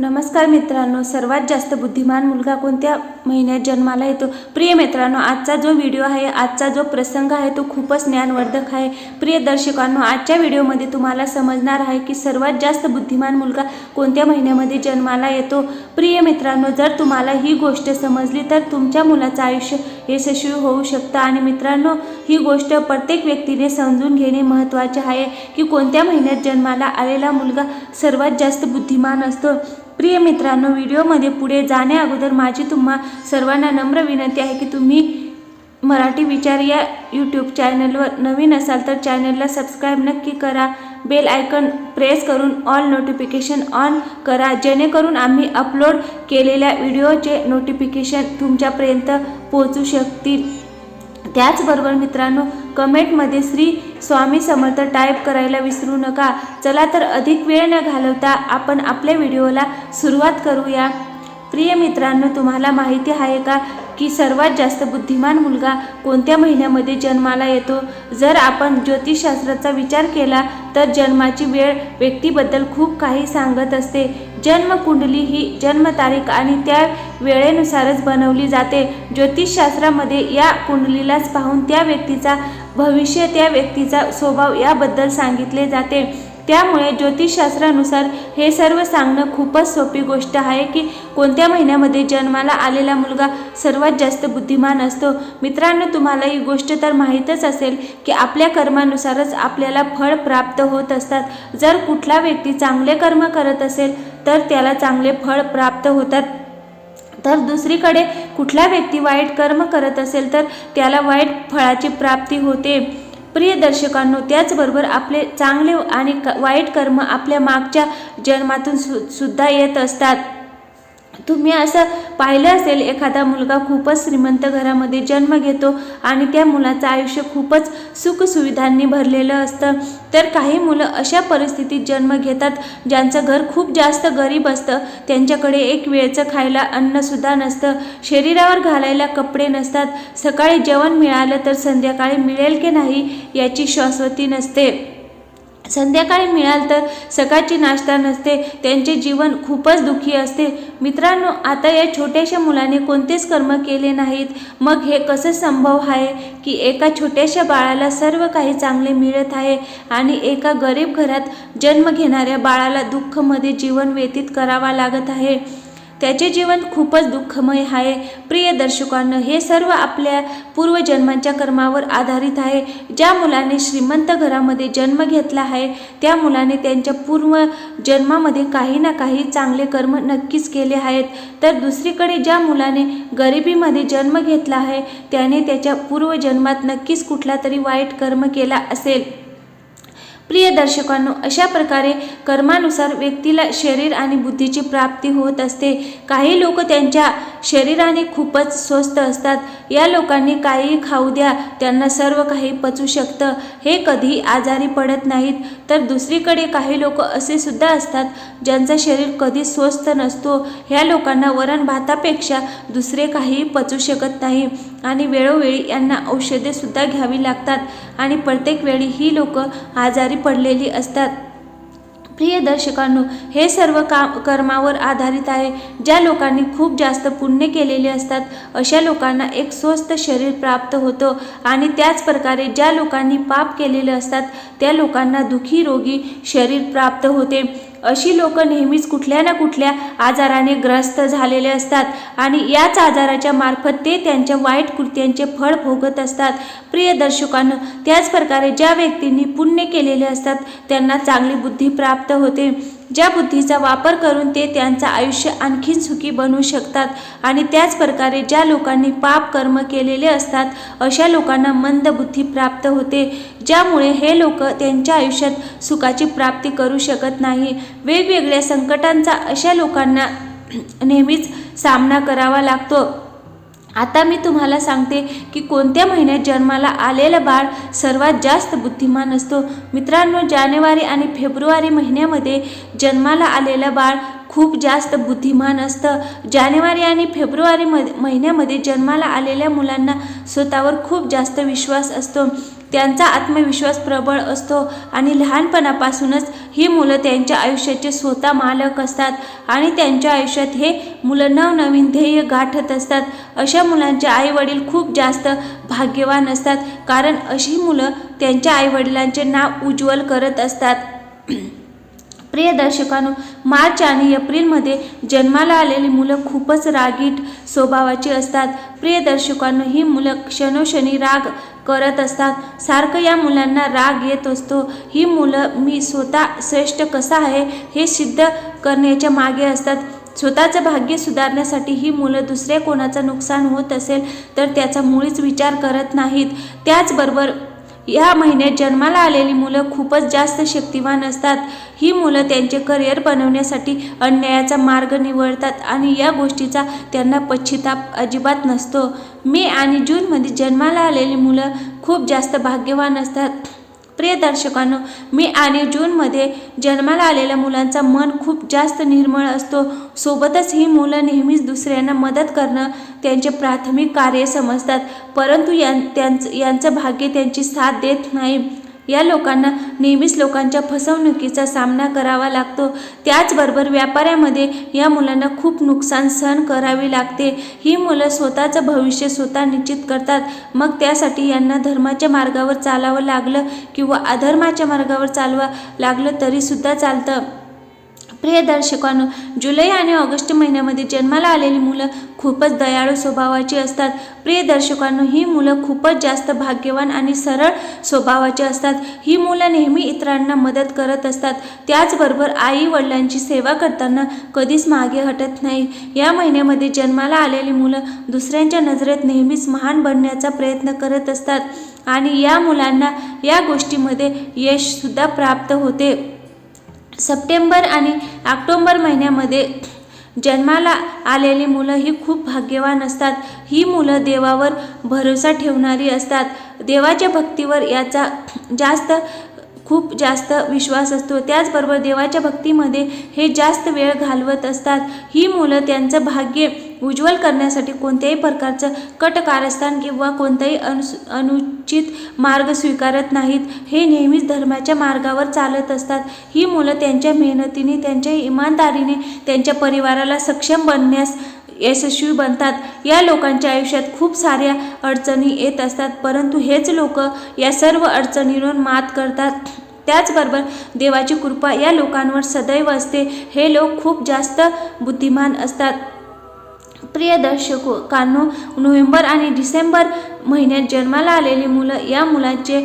नमस्कार मित्रांनो सर्वात जास्त बुद्धिमान मुलगा कोणत्या महिन्यात जन्माला येतो? प्रिय मित्रांनो आजचा जो व्हिडिओ आहे आजचा जो प्रसंग आहे तो खूपच ज्ञानवर्धक आहे. प्रिय दर्शकांनो आजच्या व्हिडिओमध्ये तुम्हाला समजणार आहे की सर्वात जास्त बुद्धिमान मुलगा कोणत्या महिन्यामध्ये जन्माला येतो? प्रिय मित्रांनो जर तुम्हाला ही गोष्ट समजली तर तुमच्या मुलाचं आयुष्य यशस्वी होऊ शकतं. आणि मित्रांनो ही गोष्ट प्रत्येक व्यक्तीने समजून घेणे महत्त्वाचे आहे की कोणत्या महिन्यात जन्माला आलेला मुलगा सर्वात जास्त बुद्धिमान असतो. प्रिय मित्रांनो व्हिडिओमध्ये पुढे जाण्या अगोदर माझी तुम्हा सर्वांना नम्र विनंती आहे की तुम्ही मराठी विचार या यूट्यूब चॅनलवर नवीन असाल तर चॅनलला सबस्क्राईब नक्की करा. बेल आयकन प्रेस करून ऑल नोटिफिकेशन ऑन करा. जेणेकरून आम्ही अपलोड केलेल्या व्हिडिओचे नोटिफिकेशन तुमच्यापर्यंत पोहोचू शकतील. त्याचबरोबर मित्रांनो कमेंटमध्ये श्री स्वामी समर्थ टाईप करायला विसरू नका. चला तर अधिक वेळ न घालवता आपण आपल्या व्हिडिओला सुरुवात करूया. प्रिय मित्रांनो तुम्हाला माहिती आहे का? की सर्वात जास्त बुद्धिमान मुलगा कोणत्या महिन्यामध्ये जन्माला येतो? जर आपण ज्योतिषशास्त्राचा विचार केला तर जन्माची वेळ व्यक्तीबद्दल खूप काही सांगत असते. जन्मकुंडली ही जन्मतारीख आणि त्या वेळेनुसारच बनवली जाते. ज्योतिषशास्त्रामध्ये या कुंडलीलाच पाहून त्या व्यक्तीचा भविष्य त्या व्यक्तीचा स्वभाव याबद्दल सांगितले जाते. त्यामुळे ज्योतिषशास्त्रानुसार हे सर्व सांगणं खूपच सोपी गोष्ट आहे की कोणत्या महिन्यामध्ये जन्माला आलेला मुलगा सर्वात जास्त बुद्धिमान असतो? मित्रांनो तुम्हाला ही गोष्ट तर माहीतच असेल की आपल्या कर्मानुसारच आपल्याला फळ प्राप्त होत असतात. जर कुठला व्यक्ती चांगले कर्म करत असेल तर त्याला चांगले फळ प्राप्त होतात. तर दुसरीकडे कुठला व्यक्ती वाईट कर्म करत असेल तर त्याला वाईट फळाची प्राप्ती होते. प्रिय दर्शकांनो त्याचबरोबर आपले चांगले आणि क वाईट कर्म आपल्या मागच्या जन्मातून सु सुद्धा येत असतात. तुम्ही असं पाहिलं असेल एखादा मुलगा खूपच श्रीमंत घरामध्ये जन्म घेतो आणि त्या मुलाचं आयुष्य खूपच सुखसुविधांनी भरलेलं असतं. तर काही मुलं अशा परिस्थितीत जन्म घेतात ज्यांचं घर खूप जास्त गरीब असतं. त्यांच्याकडे एक वेळचं खायला अन्नसुद्धा नसतं. शरीरावर घालायला कपडे नसतात. सकाळी जेवण मिळालं तर संध्याकाळी मिळेल की नाही याची शाश्वती नसते. संध्याकाळी मिळाल तर सकाळची नाश्ता नसते त्यांचे जीवन खूपच दुःखी असते. मित्रांनो आता या छोट्याशा मुलाने कोणतेच कर्म केले नाहीत. मग हे कसं संभव आहे की एका छोट्याशा बाळाला सर्व काही चांगले मिळत आहे आणि एका गरीब घरात जन्म घेणाऱ्या बाळाला दुःखमध्ये जीवन व्यतीत करावा लागत आहे? त्याचे जीवन खूपच दुःखमय आहे. प्रिय दर्शकांनो हे सर्व आपल्या पूर्वजन्मांच्या कर्मावर आधारित आहे. ज्या मुलाने श्रीमंत घरामध्ये जन्म घेतला आहे त्या मुलाने त्यांच्या पूर्व जन्मामध्ये काही ना काही चांगले कर्म नक्कीच केले आहेत. तर दुसरीकडे ज्या मुलाने गरिबीमध्ये जन्म घेतला आहे त्याने त्याच्या पूर्वजन्मात नक्कीच कुठला तरी वाईट कर्म केला असेल. प्रिय दर्शकांनो अशा प्रकारे कर्मानुसार व्यक्तीला शरीर आणि बुद्धीची प्राप्ती होत असते. काही लोक त्यांच्या शरीराने खूपच स्वस्त असतात. या लोकांनी काहीही खाऊ द्या त्यांना सर्व काही पचू शकतं. हे कधी आजारी पडत नाहीत. तर दुसरीकडे काही लोक असे सुद्धा असतात ज्यांचं शरीर कधी स्वस्थ नसतो. ह्या लोकांना वरण भातापेक्षा दुसरे काही पचू शकत नाही. आणि वेळोवेळी यांना औषधेसुद्धा घ्यावी लागतात. आणि प्रत्येक वेळी ही लोक आजारी पडलेली असतात. प्रिय दर्शकांनो हे सर्व काम कर्मावर आधारित आहे. ज्या लोकांनी खूप जास्त पुण्य केलेले असतात अशा लोकांना एक स्वस्थ शरीर प्राप्त होतं. आणि त्याच प्रकारे ज्या लोकांनी पाप केलेले असतात त्या लोकांना दुखी रोगी शरीर प्राप्त होते. अशी लोक नेहमीच कुठल्या ना कुठल्या आजाराने ग्रस्त झालेले असतात आणि याच आजाराच्या मार्फत ते त्यांच्या वाईट कृत्यांचे फळ भोगत असतात. प्रिय दर्शकांनो त्याच प्रकारे ज्या व्यक्तींनी पुण्य केलेले असतात त्यांना चांगली बुद्धी प्राप्त होते. ज्या बुद्धीचा वापर करून ते त्यांचं आयुष्य आणखीन सुखी बनवू शकतात आणि त्याच प्रकारे ज्या लोकांनी पाप कर्म केलेले असतात अशा लोकांना मंद बुद्धी प्राप्त होते ज्यामुळे हे लोक त्यांच्या आयुष्यात सुखाची प्राप्ती करू शकत नाही. वेगवेगळ्या संकटांचा अशा लोकांना नेहमीच सामना करावा लागतो. आता मी तुम्हाला सांगते की कोणत्या महिन्यात जन्माला आलेलं बाळ सर्वात जास्त बुद्धिमान असतो. मित्रांनो जानेवारी आणि फेब्रुवारी महिन्यामध्ये जन्माला आलेलं बाळ खूप जास्त बुद्धिमान असतं. जानेवारी आणि फेब्रुवारी म महिन्यामध्ये जन्माला आलेल्या मुलांना स्वतःवर खूप जास्त विश्वास असतो. त्यांचा आत्मविश्वास प्रबळ असतो आणि लहानपणापासूनच ही मुलं त्यांच्या आयुष्याचे स्वतः मालक असतात आणि त्यांच्या आयुष्यात हे मुलं नवनवीन ध्येय गाठत असतात. अशा मुलांचे आईवडील खूप जास्त भाग्यवान असतात कारण अशी मुलं त्यांच्या आईवडिलांचे नाव उज्ज्वल करत असतात. प्रिय दर्शकांनो मार्च आणि एप्रिलमध्ये जन्माला आलेली मुलं खूपच रागीट स्वभावाची असतात. प्रिय दर्शकांनो ही मुलं क्षणोक्षणी राग करत असतात. सारखं या मुलांना राग येत असतो. ही मुलं मी स्वतः श्रेष्ठ कसा आहे? हे सिद्ध करण्याच्या मागे असतात. स्वतःचं भाग्य सुधारण्यासाठी ही मुलं दुसऱ्या कोणाचं नुकसान होत असेल तर त्याचा मुळीच विचार करत नाहीत. त्याचबरोबर या महिन्यात जन्माला आलेली मुलं खूपच जास्त शक्तिवान असतात. ही मुलं त्यांचे करिअर बनवण्यासाठी अन्यायाचा मार्ग निवडतात आणि या गोष्टीचा त्यांना पश्चिताप अजिबात नसतो. मे आणि जूनमध्ये जन्माला आलेली मुलं खूप जास्त भाग्यवान असतात. प्रिय दर्शकांनो मे आणि जूनमध्ये जन्माला आलेल्या मुलांचा मन खूप जास्त निर्मळ असतो. सोबतच ही मुलं नेहमीच दुसऱ्यांना मदत करणं त्यांचे प्राथमिक कार्य समजतात. परंतु यां त्यांचं यांचं भाग्य त्यांची साथ देत नाही. या लोकांना नेहमीच लोकांच्या फसवणुकीचा सामना करावा लागतो. त्याचबरोबर व्यापाऱ्यामध्ये या मुलांना खूप नुकसान सहन करावे लागते. ही मुलं स्वतःचं भविष्य स्वतः निश्चित करतात. मग त्यासाठी यांना धर्माच्या मार्गावर चालावं लागलं किंवा अधर्माच्या मार्गावर चालवा लागलं तरीसुद्धा चालतं. प्रिय दर्शकांनो जुलै आणि ऑगस्ट महिन्यामध्ये जन्माला आलेली मुलं खूपच दयाळू स्वभावाची असतात. प्रिय दर्शकांनो ही मुलं खूपच जास्त भाग्यवान आणि सरळ स्वभावाची असतात. ही मुलं नेहमी इतरांना मदत करत असतात. त्याचबरोबर आई वडिलांची सेवा करताना कधीच मागे हटत नाही. या महिन्यामध्ये जन्माला आलेली मुलं दुसऱ्यांच्या नजरेत नेहमीच महान बनण्याचा प्रयत्न करत असतात आणि या मुलांना या गोष्टीमध्ये यशसुद्धा प्राप्त होते. सप्टेंबर आणि ऑक्टोंबर महिन्यामध्ये जन्माला आलेली मुलं ही खूप भाग्यवान असतात. ही मुलं देवावर भरोसा ठेवणारी असतात. देवाच्या भक्तीवर याचा जास्त खूप जास्त विश्वास असतो. त्याचबरोबर देवाच्या भक्तीमध्ये हे जास्त वेळ घालवत असतात. ही मुलं त्यांचं भाग्य उज्ज्वल करण्यासाठी कोणत्याही प्रकारचं कटकारस्थान किंवा कोणताही अनु अनुचित मार्ग स्वीकारत नाहीत. हे नेहमीच धर्माच्या मार्गावर चालत असतात. ही मुलं त्यांच्या मेहनतीने त्यांच्या इमानदारीने त्यांच्या परिवाराला सक्षम बनण्यास यशस्वी बनतात. या लोकांच्या आयुष्यात खूप साऱ्या अडचणी येत असतात परंतु हेच लोक या सर्व अडचणींवर मात करतात. त्याचबरोबर देवाची कृपा या लोकांवर सदैव असते. हे लोक खूप जास्त बुद्धिमान असतात. प्रिय दर्शकांनो नोव्हेंबर आणि डिसेंबर महिन्यात जन्माला आलेली मुलं या मुलांचे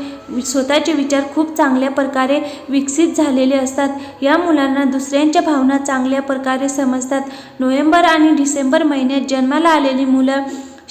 स्वतःचे विचार खूप चांगल्या प्रकारे विकसित झालेले असतात. या मुलांना दुसऱ्यांच्या भावना चांगल्या प्रकारे समजतात. नोव्हेंबर आणि डिसेंबर महिन्यात जन्माला आलेली मुलं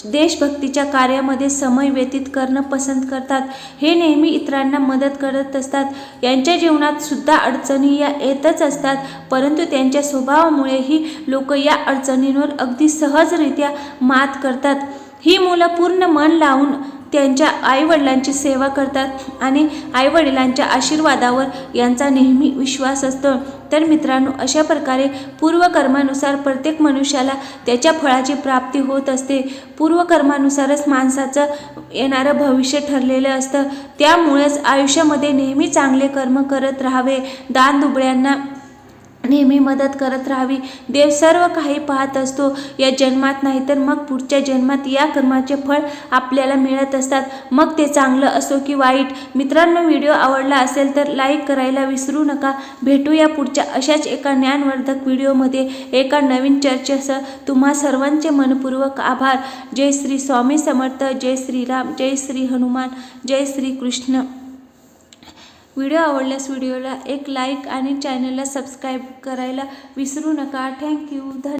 देशभक्तीच्या कार्यामध्ये समय व्यतीत करणं पसंत करतात. हे नेहमी इतरांना मदत करत असतात. यांच्या जीवनात सुद्धा अडचणी या येतच असतात. परंतु त्यांच्या स्वभावामुळेही लोक या अडचणींवर अगदी सहजरित्या मात करतात. ही मुलं पूर्ण मन लावून त्यांच्या आईवडिलांची सेवा करतात आणि आईवडिलांच्या आशीर्वादावर यांचा नेहमी विश्वास असतो. तर मित्रांनो अशा प्रकारे पूर्वकर्मानुसार प्रत्येक मनुष्याला त्याच्या फळाची प्राप्ती होत असते. पूर्वकर्मानुसारच माणसाचं येणारं भविष्य ठरलेलं असतं. त्यामुळेच आयुष्यामध्ये नेहमी चांगले कर्म करत राहावे. दान दुबळ्यांना नेहमी मदत करत राहावी. देव सर्व काही पाहत असतो. या जन्मात नाही तर मग पुढच्या जन्मात या कर्माचे फळ आपल्याला मिळत असतात. मग ते चांगलं असो की वाईट. मित्रांनो व्हिडिओ आवडला असेल तर लाईक करायला विसरू नका. भेटूया पुढच्या अशाच एका ज्ञानवर्धक व्हिडिओमध्ये. एका नवीन चर्चेसह तुम्हा सर्वांचे मनपूर्वक आभार. जय श्री स्वामी समर्थ. जय श्रीराम. जय श्री हनुमान. जय श्री कृष्ण. व्हिडिओ आवडल्यास व्हिडिओला एक लाईक आणि चॅनलला सबस्क्राईब करायला विसरू नका. थँक्यू धन